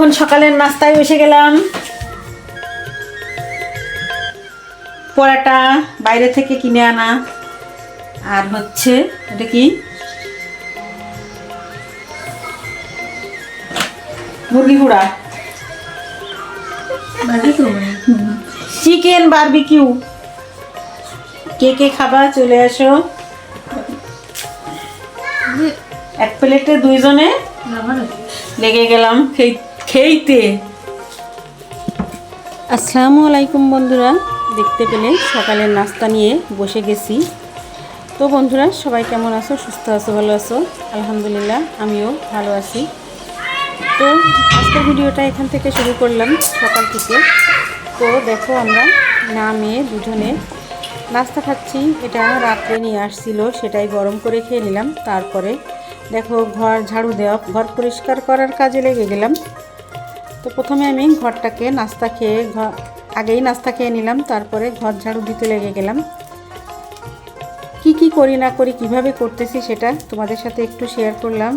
এখন সকালের নাস্তায় বসে গেলাম। পরাটা বাইরে থেকে কিনে আনা। আর হচ্ছে এটা কি? মুরগি গুঁড়া। Chicken barbecue. কে কে খাবা চলে আসো। এক প্লেটে দুইজনে লেগে গেলাম। খেই- খেইতে। আসসালামু আলাইকুম বন্ধুরা, দেখতে পেলে সকালের নাস্তা নিয়ে বসে গেছি। তো বন্ধুরা, সবাই কেমন আছো? সুস্থ আছো, ভালো আছো? আলহামদুলিল্লাহ, আমিও ভালো আছি। তো আজকের ভিডিওটা এখান থেকে শুরু করলাম সকাল থেকে। তো দেখো আমরা না মেয়ে দুজনে নাস্তা খাচ্ছি। এটা রাত্রে নিয়ে আসছিল, সেটাই গরম করে খেয়ে নিলাম। তারপরে দেখো ঘর, ঝাড়ু দেওয়া, ঘর পরিষ্কার করার কাজে লেগে গেলাম। তো প্রথমে আমি ঘরটাকে নাস্তা খেয়ে ঘর আগেই নাস্তা খেয়ে নিলাম, তারপরে ঘর ঝাড়ু দিতে লেগে গেলাম। কি কি করি না করি, কীভাবে করতেছি সেটা তোমাদের সাথে একটু শেয়ার করলাম।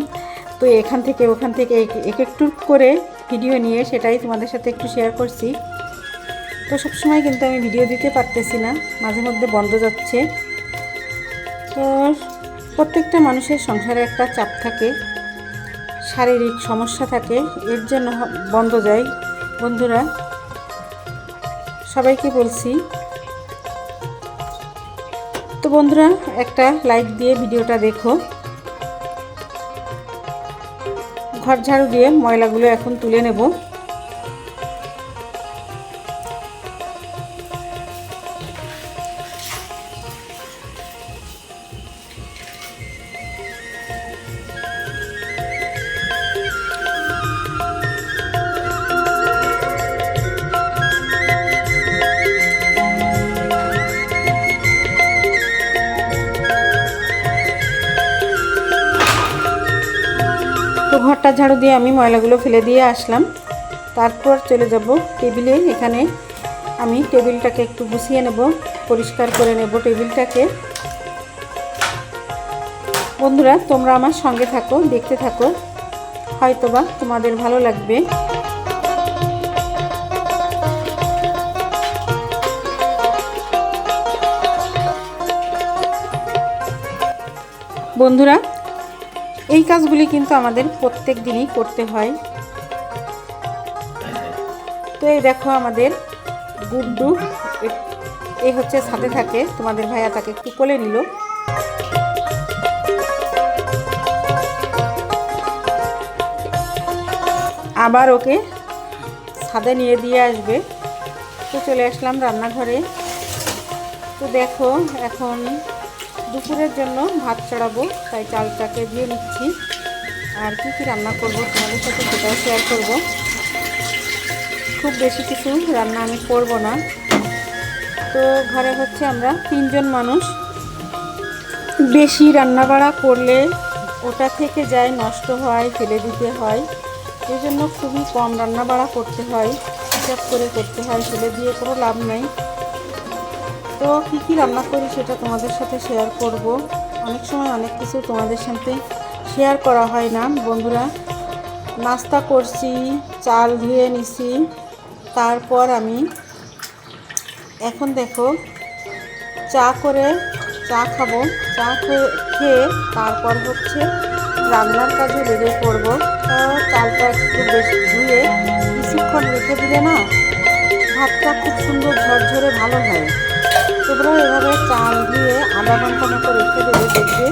তো এখান থেকে ওখান থেকে এক এক একটু করে ভিডিও নিয়ে সেটাই তোমাদের সাথে একটু শেয়ার করছি। তো সবসময় কিন্তু আমি ভিডিও দিতে পারতেছি না, মাঝে মধ্যে বন্ধ যাচ্ছে। তো প্রত্যেকটা মানুষের সংসারে একটা চাপ থাকে। শারীরিক সমস্যা থাকে, এর জন্য বন্ধ যায়। বন্ধুরা, সবাইকে বলছি, তো বন্ধুরা, একটা লাইক দিয়ে ভিডিওটা দেখো। ঘর ঝাড়ু দিয়ে ময়লাগুলো এখন তুলে নেব। ঘরটা ঝাড়ু দিয়ে আমি ময়লাগুলো ফেলে দিয়ে আসলাম। তারপর চলে যাব টেবিলে। এখানে আমি টেবিলটাকে একটু গুছিয়ে নেব, পরিষ্কার করে নেব টেবিলটাকে। বন্ধুরা, তোমরা আমার সঙ্গে থাকো, দেখতে থাকো। হয়তোবা তোমাদের ভালো লাগবে। বন্ধুরা এই কাজগুলি কিন্তু আমাদের প্রত্যেক দিনই করতে হয়। তো এই দেখো আমাদের গুড্ডু এই হচ্ছে সাথে থাকে, তোমাদের ভাইয়া তাকে একটু কোলে নিল। আবার ওকে ছাদে নিয়ে দিয়ে আসবে। তো চলে আসলাম রান্নাঘরে। তো দেখো এখন দুপুরের জন্য ভাত চড়াবো তাই চালটাকে দিয়ে নিচ্ছি আর কি কী রান্না করব তোমাদের সাথে সেটাও শেয়ার করব। খুব বেশি কিছু রান্না আমি করব না। তো ঘরে হচ্ছে আমরা তিনজন মানুষ। বেশি রান্না বাড়া করলে ওটা থেকে যায় নষ্ট হয়, ফেলে দিতে হয়। এই জন্য খুবই কম রান্না বাড়া করতে হয়। হিসাব করে করতে হয়, ফেলে দিয়ে কোনো লাভ নেই। তো কী কী রান্না করি সেটা তোমাদের সাথে শেয়ার করব। অনেক সময় অনেক কিছু তোমাদের সাথে শেয়ার করা হয় না, বন্ধুরা। নাস্তা করছি, চাল ধুয়ে নিছি, তারপর আমি এখন দেখো চা করে চা খাব। চা খেয়ে তারপর হচ্ছে রান্নার কাজে বেরিয়ে পড়ব। চালটা একটু বেশি ধুয়ে কিছুক্ষণ রেখে দিলে না, ভাতটা খুব সুন্দর ঝরঝরে ভালো হয়। তোমরা এভাবে চাল দিয়ে আধা ঘণ্টা মতো রেখে দেবে, দেখবে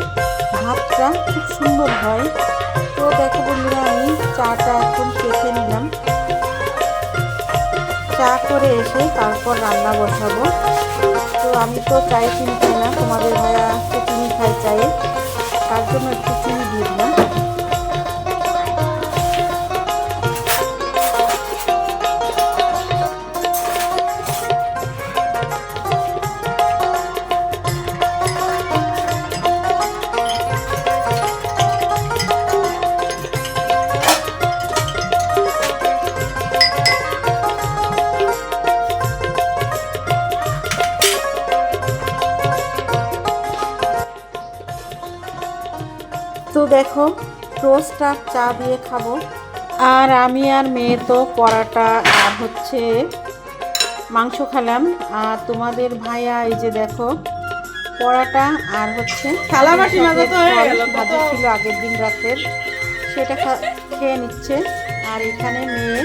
ভাতটা খুব সুন্দর হয়। তো দেখো বন্ধুরা, আমি চাটা এখন কেটে নিলাম। চা করে এসে তারপর রান্না বসাবো। তো আমি তো চাই চিনি খাই না, তোমাদের ভাইয়া তো চিনি খাই চায়ে, তার জন্য একটু চিনি দিয়ে দিলাম। দেখো টোস্ট আর চা দিয়ে খাব। আর আমি আর মেয়ে তো পরাটা আর হচ্ছে মাংস খেলাম। আর তোমাদের ভাইয়া এই যে দেখো পরাটা আর হচ্ছে থালাবাটি ভাজি ছিল আগের দিন রাতের। সেটা খেয়ে নিচ্ছে। আর এখানে মেয়ে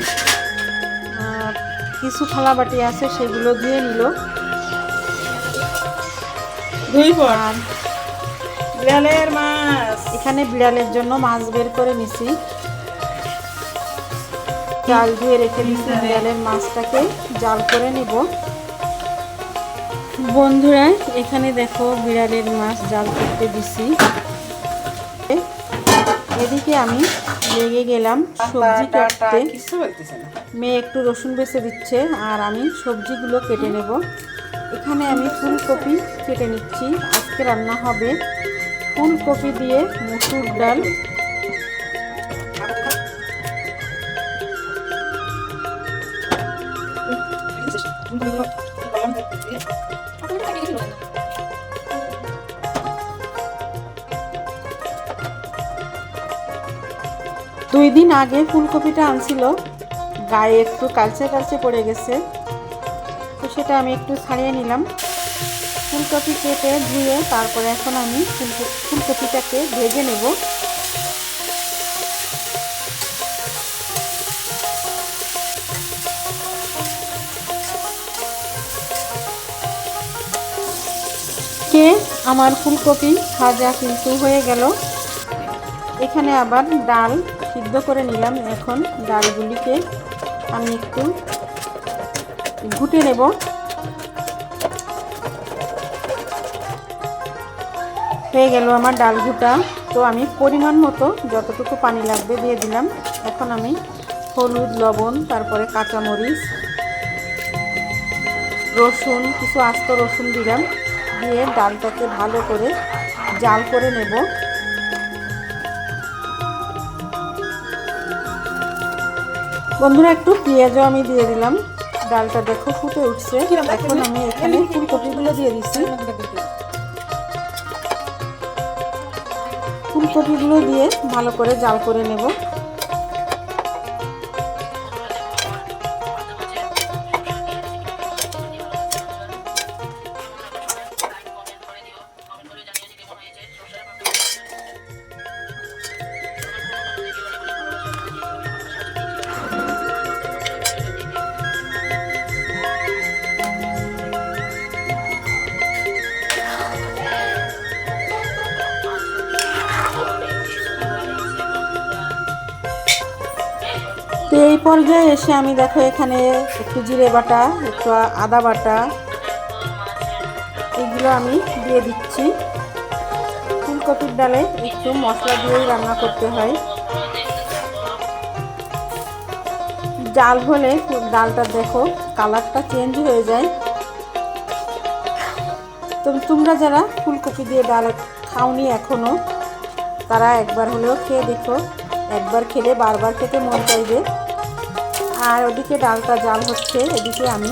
কিছু থালাবাটি আছে সেগুলো দিয়ে নিল। দুই পর। আর বিড়ালের মাছ। এখানে বিড়ালের জন্য মাছ বের করে নিছি। জাল ধুয়ে রেখে দিচ্ছি বিড়ালের মাছটাকে জাল করে নিব। বন্ধুরা এখানে দেখো বিড়ালের মাছ জাল করতে দিছি। এদিকে আমি লেগে গেলাম সবজি কাটতে মেয়ে একটু রসুন বেছে দিচ্ছে আর আমি সবজিগুলো কেটে নেব। এখানে আমি ফুলকপি কেটে নিচ্ছি। আজকে রান্না হবে ফুলকপি দিয়ে মুসুর ডাল। দুই দিন আগে ফুলকপিটা আনছিল। গায়ে একটু কালচে কালচে পড়ে গেছে। তো সেটা আমি একটু ছাড়িয়ে নিলাম। ফুলকপি কেটে ধুয়ে তারপরে এখন আমি ফুলকপিটাকে ভেজে নেব। কে? আমার ফুলকপি ভাজা কিন্তু হয়ে গেল। এখানে আবার ডাল সিদ্ধ করে নিলাম। এখন ডালগুলিকে আমি একটু ঘুটে নেব। হয়ে গেল আমার ডাল ঘুটা তো আমি পরিমাণ মতো যতটুকু পানি লাগবে দিয়ে দিলাম। এখন আমি হলুদ লবণ তারপরে কাঁচামরিচ রসুন কিছু আস্ত রসুন দিলাম। দিয়ে ডালটাকে ভালো করে জাল করে নেব। বন্ধুরা একটু পেঁয়াজও আমি দিয়ে দিলাম। ডালটা দেখো ফুটে উঠছে। এখন আমি এখানে ফুলকপিগুলো দিয়ে দিচ্ছি। ফুলকপিগুলো দিয়ে ভালো করে জাল করে নেব। পর্যায়ে এসে আমি দেখো এখানে একটু জিরে বাটা, একটু আদা বাটা, এগুলো আমি দিয়ে দিচ্ছি। ফুলকপির ডালে একটু মশলা দিয়েই রান্না করতে হয়। জাল হলে ডালটা দেখো কালারটা চেঞ্জ হয়ে যায়। তো তোমরা যারা ফুলকপি দিয়ে ডাল খাওনি এখনও তারা একবার হলেও খেয়ে দেখো। একবার খেলে বারবার খেতে মন চাইবে। আর ওদিকে ডালটা জাল হচ্ছে, এদিকে আমি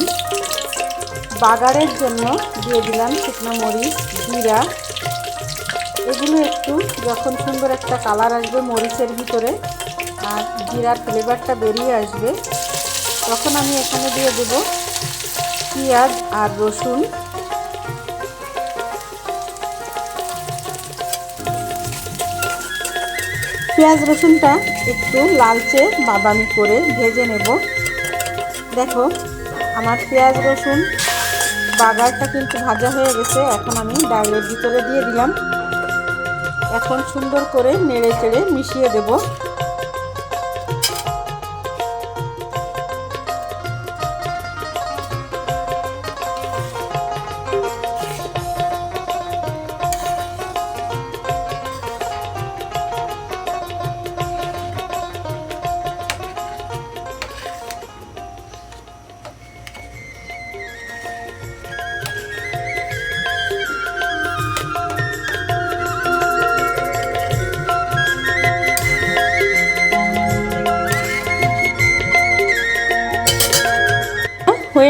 বাগারের জন্য দিয়ে দিলাম শুকনো মরিচ, জিরা। এগুলো একটু যখন সুন্দর একটা কালার আসবে মরিচের ভিতরে আর জিরার ফ্লেভারটা বেরিয়ে আসবে, তখন আমি এখানে দিয়ে দেব পেঁয়াজ আর রসুন। পেঁয়াজ রসুনটা একটু লালচে বাদামি করে ভেজে নেব। দেখো, আমার পেঁয়াজ রসুন বাগারটা কিন্তু ভাজা হয়ে গেছে, এখন আমি ডালের ভিতরে দিয়ে দিলাম। এখন সুন্দর করে নেড়ে চেড়ে মিশিয়ে দেব।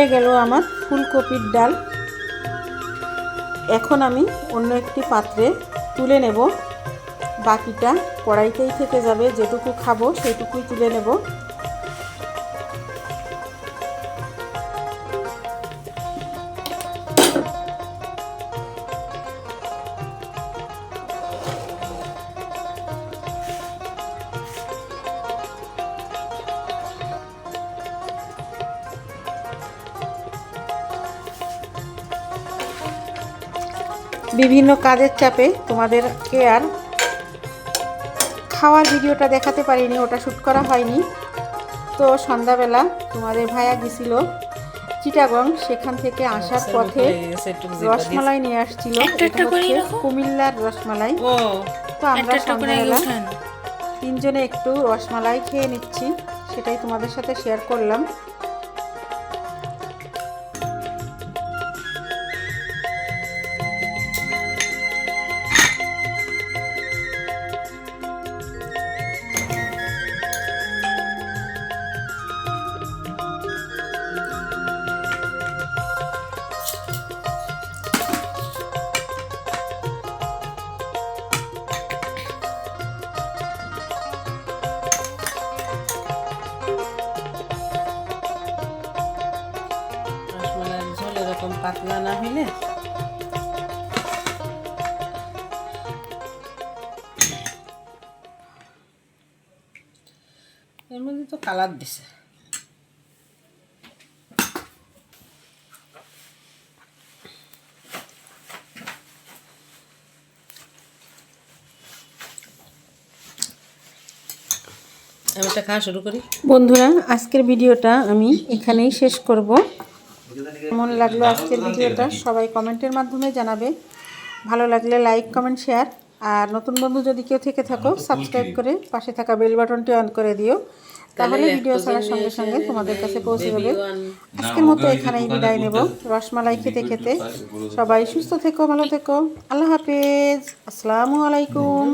গেল আমার ফুলকপির ডাল। এখন আমি অন্য একটি পাত্রে তুলে নেব। বাকিটা কড়াইতেই থেকে যাবে, যেটুকু খাব সেটুকুই তুলে নেব। বিভিন্ন কাজের চাপে তোমাদেরকে আর খাওয়ার ভিডিওটা দেখাতে পারিনি ওটা শ্যুট করা হয়নি। তো সন্ধ্যাবেলা তোমাদের ভাইয়া গেছিল চিটাগং সেখান থেকে আসার পথে রসমালাই নিয়ে আসছিল কুমিল্লার রসমালাই। তো আমরা সন্ধ্যাবেলা তিনজনে একটু রসমালাই খেয়ে নিচ্ছি সেটাই তোমাদের সাথে শেয়ার করলাম। পাতলা না হইলে? এর মধ্যে তো কালার দিছে। আমি এটা খাওয়া শুরু করি। বন্ধুরা, আজকের ভিডিওটা আমি এখানেই শেষ করব। কেমন লাগল আজকের ভিডিওটা? সবাই কমেন্টের মাধ্যমে জানাবে। ভালো লাগলে লাইক কমেন্ট শেয়ার। আর নতুন বন্ধু যদি কেউ থেকে থাকো সাবস্ক্রাইব করে পাশে থাকা বেল বাটনটি অন করে দিও। তাহলে ভিডিও ছাড়ার সঙ্গে সঙ্গে তোমাদের কাছে পৌঁছে যাবে। আজকের মতো এখানেই বিদায় নেব। রসমালাই খেতে খেতে। সবাই সুস্থ থেকো ভালো থেকো। আল্লাহ হাফেজ। আসসালামু আলাইকুম।